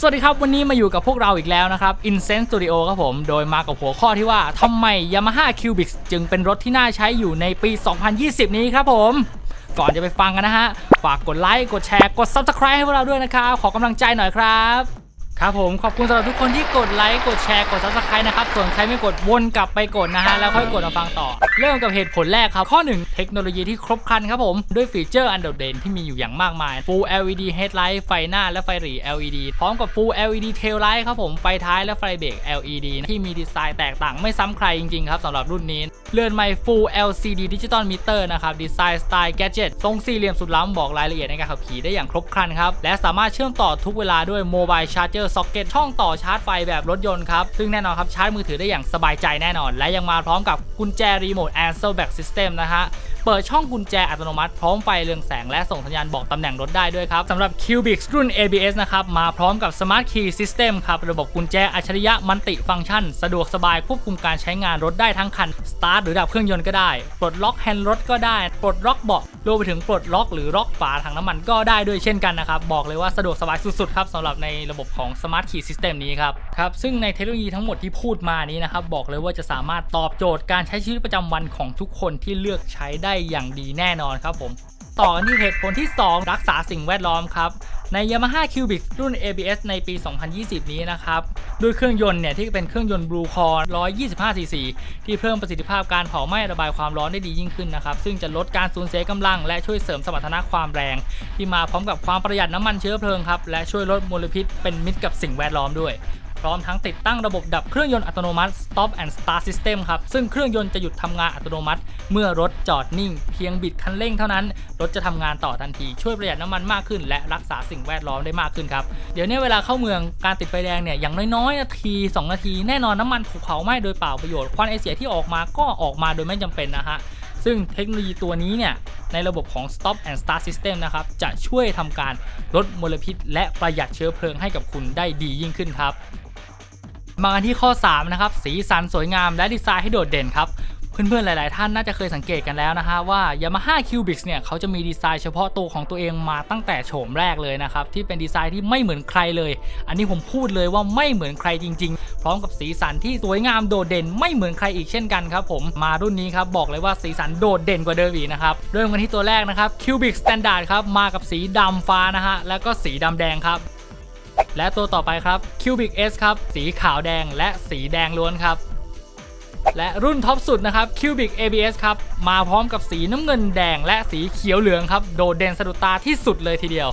สวัสดีครับ วันนี้มาอยู่กับพวกเราอีกแล้วนะครับ Incense Studio ครับผม โดยมากับหัวข้อที่ว่าทำไม Yamaha Cubics จึงเป็นรถที่น่าใช้อยู่ในปี 2020 นี้ครับผม ก่อนจะไปฟังกันนะฮะ ฝากกดไลค์ กดแชร์ กด Subscribe ให้พวกเราด้วยนะครับ ขอกำลังใจหน่อยครับ ครับผมขอบคุณสำหรับทุกคนที่กดไลค์กดแชร์กด Subscribe นะครับ ส่วนใครไม่กดวนกลับไปกดนะฮะ แล้วค่อยกดมาฟังต่อ เริ่มกับเหตุผลแรกครับ ข้อ 1 เทคโนโลยีที่ครบครันครับผม ด้วยฟีเจอร์อันโดดเด่นที่มีอยู่อย่างมากมาย Full LED Headlight ไฟหน้าและไฟหรี่ LED พร้อมกับ Full LED Tail Light ครับผมไฟท้ายและไฟเบรก LED ที่มีดีไซน์แตกต่างไม่ซ้ำใครจริงๆครับสำหรับรุ่นนี้เรือนไมค์ Full LCD Digital Meter นะครับดีไซน์สไตล์ Gadget ทรงสี่เหลี่ยมสุดล้ำบอกรายละเอียดในการขับขี่ได้อย่างครบครันครับและสามารถเชื่อมต่อทุกเวลาด้วย Mobile Charger ซ็อกเก็ตช่องต่อชาร์จไฟแบบรถยนต์ครับ ซึ่งแน่นอนครับชาร์จมือถือได้อย่างสบายใจแน่นอน และยังมาพร้อมกับกุญแจรีโมท a n s e r Back System นะฮะเปิดช่องกุญแจอัตโนมัติพร้อมไฟเรืองแสงและส่งสัญญาณบอกตำแหน่งรถได้ด้วยครับสำหรับ Cubic รุ่น ABS นะครับมาพร้อมกับ Smart Key System ครับระบบกุญแจอัจฉริยะมันติฟังก์ชัน สะดวกสบายควบคุมการใช้งานรถได้ทั้งคัน Start หรือดับเครื่องยนต์ก็ได้ปลดล็อกแฮนด์รถก็ได้ปลดล็อกเบาะรวมไปถึงปลดล็อกหรือล็อกฝาถังน้ำมันก็ได้ด้วยเช่นกันนะครับบอกเลยว่าสะดวกสบายสุดๆครับสำหรับในระบบของ Smart Key System นี้ครับ ครับซึ่งในเทคโนโลยีทั้งหมดที่พูดมานี้นะครับบอกเลยว่าจะสามารถตอบโจทย์การใช้ชีวิตประจำวันของทุกคนที่เลือกใช้ได้อย่างดีแน่นอนครับผมต่อกันที่เหตุผลที่ 2 รักษาสิ่งแวดล้อมครับใน Yamaha Cubic รุ่น ABS ในปี 2020 นี้นะครับด้วยเครื่องยนต์เนี่ยที่เป็นเครื่องยนต์ Blue Core 125cc ที่เพิ่มประสิทธิภาพการเผาไหม้ระบายความร้อนได้ดียิ่งขึ้นนะครับ ซึ่งจะลดการสูญเสียกำลัง และช่วยเสริมสมรรถนะความแรง ที่มาพร้อมกับความประหยัดน้ำมันเชื้อเพลิงครับ และช่วยลดมลพิษเป็นมิตรกับสิ่งแวดล้อมด้วย พร้อมทั้งติดตั้งระบบดับเครื่องยนต์อัตโนมัติ Stop and Start System ครับ ซึ่งเครื่องยนต์จะหยุดทำงานอัตโนมัติ เมื่อรถจอดนิ่ง เพียงบิดคันเร่งเท่านั้น รถจะทำงานต่อทันทีช่วยประหยัดน้ำมันมากขึ้น และรักษาสิ่งแวดล้อมได้มากขึ้นครับ เดี๋ยวนี้เวลาเข้าเมืองการติดไฟแดงเนี่ยอย่างน้อยๆนาที 2 นาที แน่นอนน้ำมันถูกเผาไหม้โดยเปล่าประโยชน์ควันไอเสียที่ออกมาก็ออกมาโดยไม่จำเป็นนะฮะซึ่งเทคโนโลยีตัวนี้เนี่ยในระบบของ Stop and Start System นะครับ จะช่วยทำการลดมลพิษ และประหยัดเชื้อเพลิงให้กับคุณได้ดียิ่งขึ้นครับ มากันที่ข้อ 3 นะครับ สีสันสวยงามและดีไซน์ให้โดดเด่นครับเพื่อนๆ หลาย ๆ ท่านน่าจะเคยสังเกตกันแล้วนะฮะว่า Yamaha Cubic เนี่ยเขาจะมีดีไซน์เฉพาะตัวของตัวเองมาตั้งแต่โฉมแรกเลยนะครับ ที่เป็นดีไซน์ที่ไม่เหมือนใครเลย อันนี้ผมพูดเลยว่าไม่เหมือนใครจริง ๆ พร้อมกับสีสันที่สวยงามโดดเด่นไม่เหมือนใครอีกเช่นกันครับผมมารุ่นนี้ครับบอกเลยว่าสีสันโดดเด่นกว่าเดิมอีกนะครับเริ่มกันที่ตัวแรกนะครับ Cubic Standard ครับมากับสีดำฟ้านะฮะแล้วก็สีดำแดงครับ และตัวต่อไปครับ Cubic S ครับ สีขาวแดงและสีแดงล้วนครับ และรุ่นท็อปสุดนะครับ Cubic ABS ครับ มาพร้อมกับสีน้ำเงินแดงและสีเขียวเหลืองครับ โดดเด่นสะดุดตาที่สุดเลยทีเดียว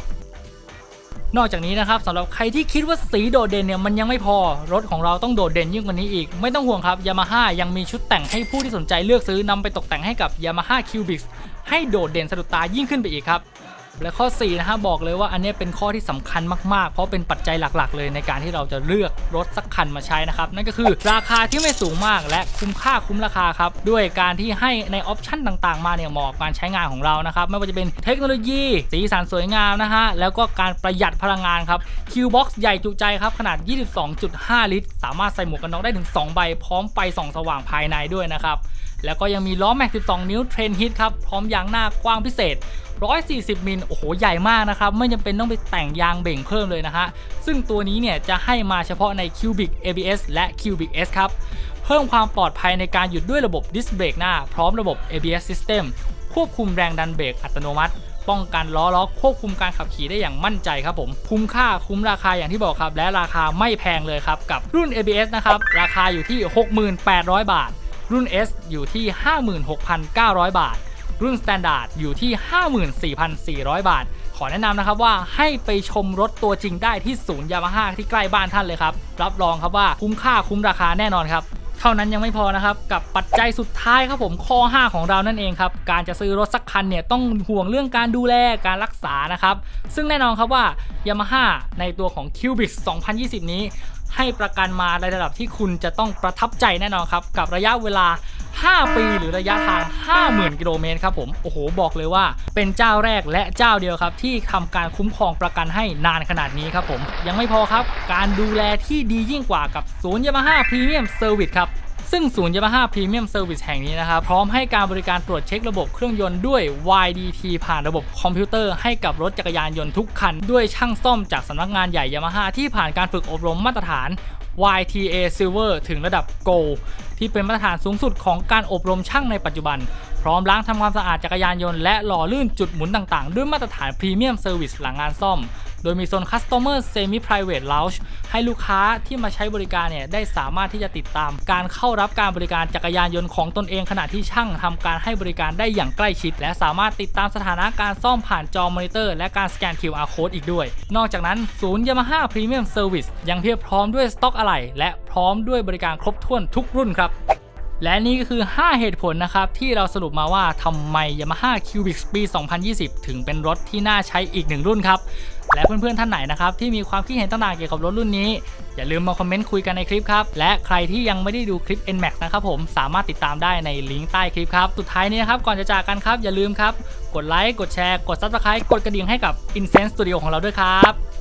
นอกจากนี้นะครับสำหรับใครที่คิดว่าสีโดดเด่นเนี่ยมันยังไม่พอ รถของเราต้องโดดเด่นยิ่งกว่านี้อีก ไม่ต้องห่วงครับ Yamaha ยังมีชุดแต่งให้ผู้ที่สนใจเลือกซื้อนำไปตกแต่งให้กับ Yamaha Cubic ให้โดดเด่นสะดุดตายิ่งขึ้นไปอีกครับ และข้อ4นะฮะบอกเลยว่าอันนี้เป็นข้อที่สำคัญมากๆ เพราะเป็นปัจจัยหลักๆ เลยในการที่เราจะเลือกรถสักคันมาใช้นะครับ นั่นก็คือราคาที่ไม่สูงมากและคุ้มค่าคุ้มราคาครับ ด้วยการที่ให้ในออปชั่นต่างๆ มาเนี่ยเหมาะกับการใช้งานของเรานะครับ ไม่ว่าจะเป็นเทคโนโลยี สีสันสวยงามนะฮะ แล้วก็การประหยัดพลังงานครับ Q-Box ใหญ่จุใจครับ ขนาด 22.5 ลิตร สามารถใส่หมวกกันน็อกได้ถึง 2 ใบ พร้อมไฟส่องสว่างภายในด้วยนะครับแล้วก็ยังมีล้อแม็ก 12 นิ้วเทรนฮิตครับ พร้อมยางหน้ากว้างพิเศษ 140 มิล โอ้โห ใหญ่มากนะครับ ไม่จำเป็นต้องไปแต่งยางเบ่งเพิ่มเลยนะฮะ ซึ่งตัวนี้เนี่ยจะให้มาเฉพาะใน Cubic ABS และ Cubic S ครับ เพิ่มความปลอดภัยในการหยุดด้วยระบบดิสเบรกหน้า พร้อมระบบ ABS System ควบคุมแรงดันเบรกอัตโนมัติ ป้องกันล้อล็อกควบคุมการขับขี่ได้อย่างมั่นใจครับผม คุ้มค่าคุ้มราคาอย่างที่บอกครับ และราคาไม่แพงเลยครับ กับรุ่น ABS นะครับ ราคาอยู่ที่ 68,000 บาท รุ่น S อยู่ที่ 56,900 บาท รุ่น Standard อยู่ที่ 54,400 บาท ขอแนะนำนะครับว่าให้ไปชมรถตัวจริงได้ที่ศูนย์ยามาฮ่าที่ใกล้บ้านท่านเลยครับ รับรองครับว่าคุ้มค่าคุ้มราคาแน่นอนครับเท่านั้นยังไม่พอนะครับ กับปัจจัยสุดท้ายครับผมข้อ 5 ของเรานั่นเองครับ การจะซื้อรถสักคันเนี่ยต้องห่วงเรื่องการดูแลการรักษานะครับ ซึ่งแน่นอนครับว่า Yamaha ในตัวของ Cubic 2020 นี้ ให้ประกันมาในระดับที่คุณจะต้องประทับใจแน่นอนครับ กับระยะเวลา 5 ปี หรือระยะทาง 50,000 กิโลเมตรครับผมโอ้โหบอกเลยว่า เป็นเจ้าแรกและเจ้าเดียวครับ ที่ทำการคุ้มครองประกันให้นานขนาดนี้ครับผมยังไม่พอครับ การดูแลที่ดียิ่งกว่ากับศูนย์ยามาฮ่าพรีเมียมเซอร์วิสครับซึ่งศูนย์ Yamaha Premium Service แห่งนี้นะครับ พร้อมให้การบริการตรวจเช็คระบบเครื่องยนต์ด้วย YDT ผ่านระบบคอมพิวเตอร์ให้กับรถจักรยานยนต์ทุกคัน ด้วยช่างซ่อมจากสำนักงานใหญ่ Yamaha ที่ผ่านการฝึกอบรมมาตรฐาน YTA Silver ถึงระดับ Gold ที่เป็นมาตรฐานสูงสุดของการอบรมช่างในปัจจุบัน พร้อมล้างทำความสะอาดจักรยานยนต์และหล่อลื่นจุดหมุนต่างๆ ด้วยมาตรฐานพรีเมียมเซอร์วิสหลังงานซ่อม โดยมีโซน Customer Semi Private Lounge ให้ลูกค้าที่มาใช้บริการเนี่ยได้สามารถที่จะติดตาม การเข้ารับการบริการจักรยานยนต์ของตนเองขณะที่ช่างทำการให้บริการได้อย่างใกล้ชิด และสามารถติดตามสถานะการซ่อมผ่านจอมอนิเตอร์ และการสแกน QR Code อีกด้วย นอกจากนั้นศูนย์ Yamaha Premium Service ยังเพียบพร้อมด้วยสต็อกอะไหล่และพร้อมด้วยบริการครบถ้วนทุกรุ่นครับ และนี่ก็คือ 5 เหตุผลนะครับที่เราสรุปมาว่าทำไม Yamaha Cubic ปี 2020 ถึงเป็นรถที่น่าใช้อีกหนึ่งรุ่นครับ และเพื่อนๆท่านไหนนะครับที่มีความคิดเห็นต่างๆเกี่ยวกับรถรุ่นนี้ อย่าลืมมาคอมเมนต์คุยกันในคลิปครับ และใครที่ยังไม่ได้ดูคลิป NMAX นะครับผมสามารถติดตามได้ในลิงก์ใต้คลิปครับ สุดท้ายนี้นะครับก่อนจะจากกันครับอย่าลืมครับกดไลค์กดแชร์กด Subscribe กดกระดิ่งให้กับ Incense Studio ของเราด้วยครับ